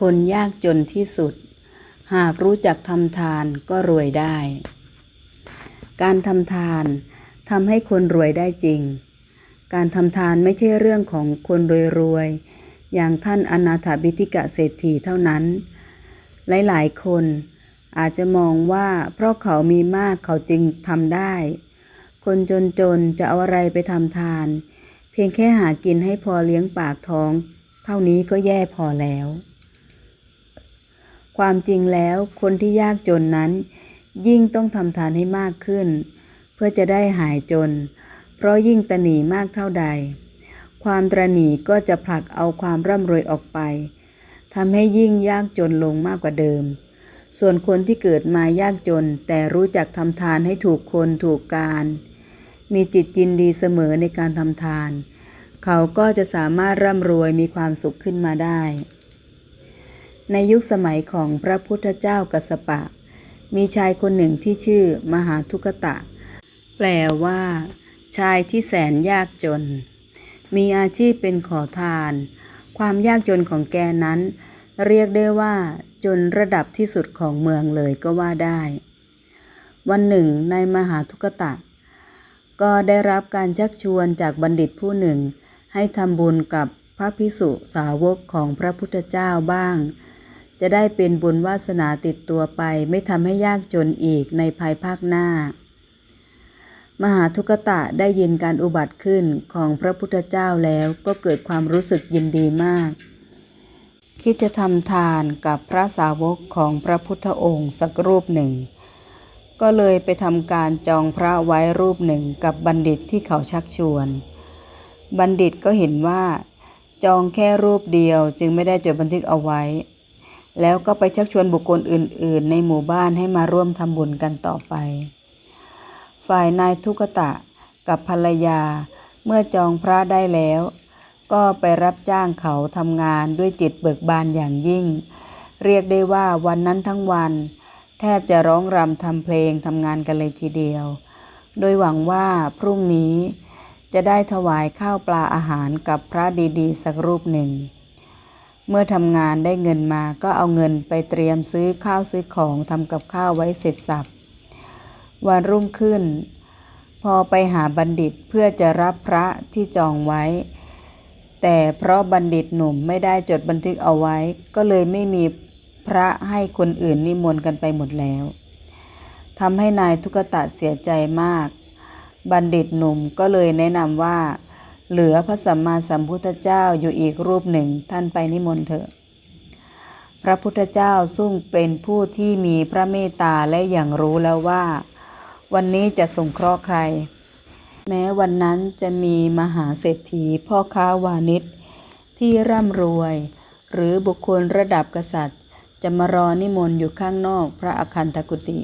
คนยากจนที่สุด หากรู้จักทำทานก็รวยได้ การทำทานทำให้คนรวยได้จริง การทำทานไม่ใช่เรื่องของคนรวยๆ อย่างท่านอนาถบิติกะเศรษฐีเท่านั้น หลายๆ คนอาจจะมองว่าเพราะเขามีมากเขาจึงทำได้ คนจนๆ จะเอาอะไรไปทำทาน เพียงแค่หากินให้พอเลี้ยงปากท้อง เท่านี้ก็แย่พอแล้ว ความจริงแล้วคนที่ยากจนนั้น ยิ่งต้องทำทานให้มากขึ้น เพื่อจะได้หายจน เพราะยิ่งตนีมากเท่าใด ความตรณีก็จะผลักเอาความร่ำรวยออกไปทำให้ยิ่งยากจนลงมากกว่าเดิม ส่วนคนที่เกิดมายากจนแต่รู้จักทำทานให้ถูกคนถูกการ มีจิตยินดีเสมอในการทำทาน เขาก็จะสามารถร่ำรวยมีความสุขขึ้นมาได้ ในยุคสมัยของพระพุทธเจ้ากัสปะ มีชายคนหนึ่งที่ชื่อมหาทุกตะ แปลว่า ชายที่แสนยากจน มีอาชีพเป็นขอทาน ความยากจนของแกนั้น เรียกได้ว่าจนระดับที่สุดของเมืองเลยก็ว่าได้ วันหนึ่งในมหาทุกตะ ก็ได้รับการชักชวนจากบัณฑิตผู้หนึ่ง ให้ทำบุญกับพระพิสุสาวกของพระพุทธเจ้าบ้าง จะได้เป็นบุญวาสนาติดตัวไป ไม่ทำให้ยากจนอีกในภายภาคหน้า มหาทุกตะได้ยินการอุบัติขึ้นของพระพุทธเจ้าแล้วก็เกิดความรู้สึกยินดีมาก คิดจะทำทานกับพระสาวกของพระพุทธองค์สักรูปหนึ่ง ก็เลยไปทำการจองพระไว้รูปหนึ่งกับบัณฑิตที่เขาชักชวน บัณฑิตก็เห็นว่าจองแค่รูปเดียวจึงไม่ได้จดบันทึกเอาไว้ แล้วก็ไปชักชวนบุคคลอื่น ๆ ในหมู่บ้านให้มาร่วมทำบุญกันต่อไป ฝ่ายนายทุกตะกับภรรยาเมื่อจองพระได้แล้ว ก็ไปรับจ้างเขาทำงานด้วยจิตเบิกบานอย่างยิ่ง เรียกได้ว่าวันนั้นทั้งวัน แทบจะร้องรำทำเพลงทำงานกันเลยทีเดียว โดยหวังว่าพรุ่งนี้จะได้ถวายข้าวปลาอาหารกับพระดีๆ สักรูปหนึ่ง เมื่อทำงานได้เงินมาก็เอาเงินไปเตรียมซื้อข้าวซื้อของทำกับข้าวไว้เสร็จสับ วันรุ่งขึ้น พอไปหาบัณฑิตเพื่อจะรับพระที่จองไว้ แต่เพราะบัณฑิตหนุ่มไม่ได้จดบันทึกเอาไว้ ก็เลยไม่มีพระให้คนอื่นนิมนต์กันไปหมดแล้วทำให้นายทุกตะเสียใจมาก บัณฑิตหนุ่มก็เลยแนะนำว่า เหลือพระสัมมาสัมพุทธเจ้าอยู่อีกรูปหนึ่งท่านไปนิมนต์เถอะพระพุทธเจ้าซึ่งเป็นผู้ที่มีพระเมตตาและอย่างรู้แล้วว่า วันนี้จะสงเคราะห์ใคร แม้วันนั้นจะมีมหาเศรษฐีพ่อค้าวานิชที่ร่ำรวย หรือบุคคลระดับกษัตริย์ จะมารอนิมนต์อยู่ข้างนอกพระอาคันตกุติ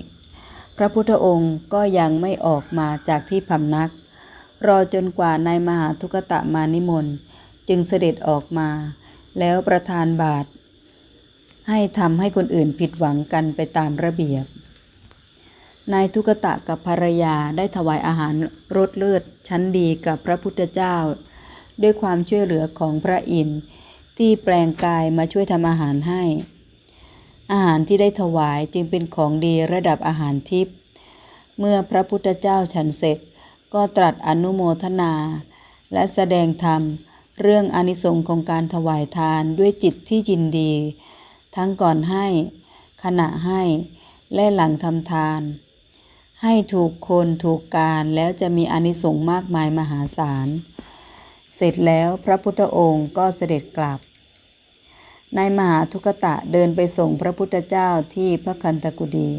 พระพุทธองค์ก็ยังไม่ออกมาจากที่พำนัก รอจนกว่านายมหาทุกตะมานิมนต์ จึงเสด็จออกมา แล้วประทานบาตรให้ทำให้คนอื่นผิดหวังกันไปตามระเบียบ นายทุกตะกับภรรยาได้ถวายอาหารรสเลือดชั้นดีกับพระพุทธเจ้า ด้วยความช่วยเหลือของพระอินทร์ที่แปลงกายมาช่วยทำอาหารให้ อาหารที่ได้ถวายจึงเป็นของดีระดับอาหารทิพย์เมื่อพระพุทธเจ้าฉันเสร็จ ก็ตรัสอนุโมทนา และแสดงธรรม เรื่องอนิสงส์ของการถวายทานด้วยจิตที่ยินดี ทั้งก่อนให้ ขณะให้ และหลังทำทาน ให้ถูกคนถูกการแล้วจะมีอนิสงส์มากมายมหาศาล เสร็จแล้วพระพุทธองค์ก็เสด็จกลับนายมหาทุกตะเดินไปส่งพระพุทธเจ้าที่พระคันตกุดี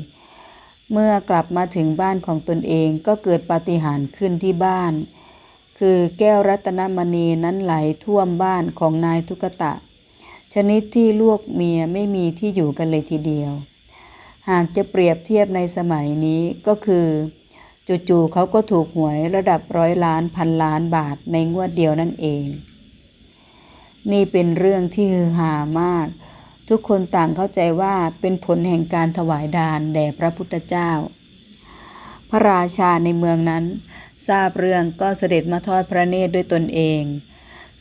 เมื่อกลับมาถึงบ้านของตนเองก็เกิดปาฏิหาริย์ขึ้นที่บ้าน คือแก้วรัตนมณีนั้นไหลท่วมบ้านของนายทุกตะ ชนิดที่ลูกเมียไม่มีที่อยู่กันเลยทีเดียว หากจะเปรียบเทียบในสมัยนี้ก็คือจู่ๆเขาก็ถูกหวยระดับร้อยล้านพันล้านบาทในงวดเดียวนั่นเอง นี่เป็นเรื่องที่ฮือฮามาก ทุกคนต่างเข้าใจว่าเป็นผลแห่งการถวายดานแด่พระพุทธเจ้า พระราชาในเมืองนั้น ทราบเรื่องก็เสด็จมาทอดพระเนตรด้วยตนเอง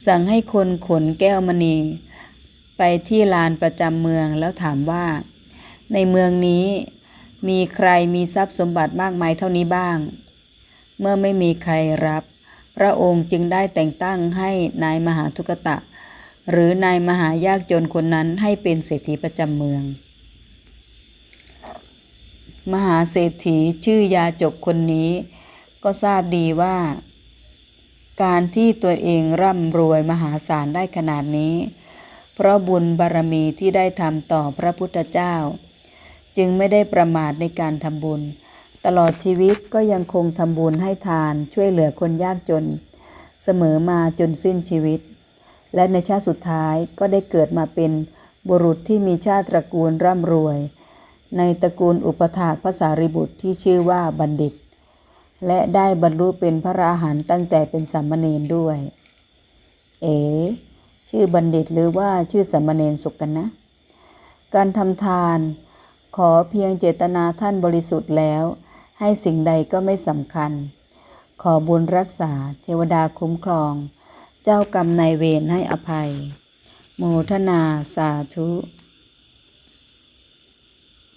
สั่งให้คนขนแก้วมณี ไปที่ลานประจำเมืองแล้วถามว่า ในเมืองนี้มีใครมีทรัพย์สมบัติมากมายเท่านี้บ้าง เมื่อไม่มีใครรับ พระองค์จึงได้แต่งตั้งให้นายมหาทุกตะ หรือนายมหายากจนคนนั้นให้เป็นเศรษฐีประจำเมือง มหาเศรษฐีชื่อยาจกคนนี้ก็ทราบดีว่า การที่ตัวเองร่ำรวยมหาศาลได้ขนาดนี้ เพราะบุญบารมีที่ได้ทำต่อพระพุทธเจ้า จึงไม่ได้ประมาทในการทำบุญ ตลอดชีวิตก็ยังคงทำบุญให้ทานช่วยเหลือคนยากจน เสมอมาจนสิ้นชีวิต และในชาติสุดท้ายก็ได้เกิดมาเป็นบุรุษที่มีชาติตระกูลร่ำรวย ในตระกูลอุปถากภาษาริบุตรที่ชื่อว่าบัณฑิต และได้บรรลุเป็นพระราหันต์ตั้งแต่เป็นสามเณรด้วย เอ๋ชื่อบัณฑิตหรือว่าชื่อสามเณรสุกันนะ การทำทานขอเพียงเจตนาท่านบริสุทธิ์แล้ว ให้สิ่งใดก็ไม่สำคัญ ขอบุญรักษาเทวดาคุ้มครอง เจ้ากรรมนายเวรให้อภัย โมทนาสาธุ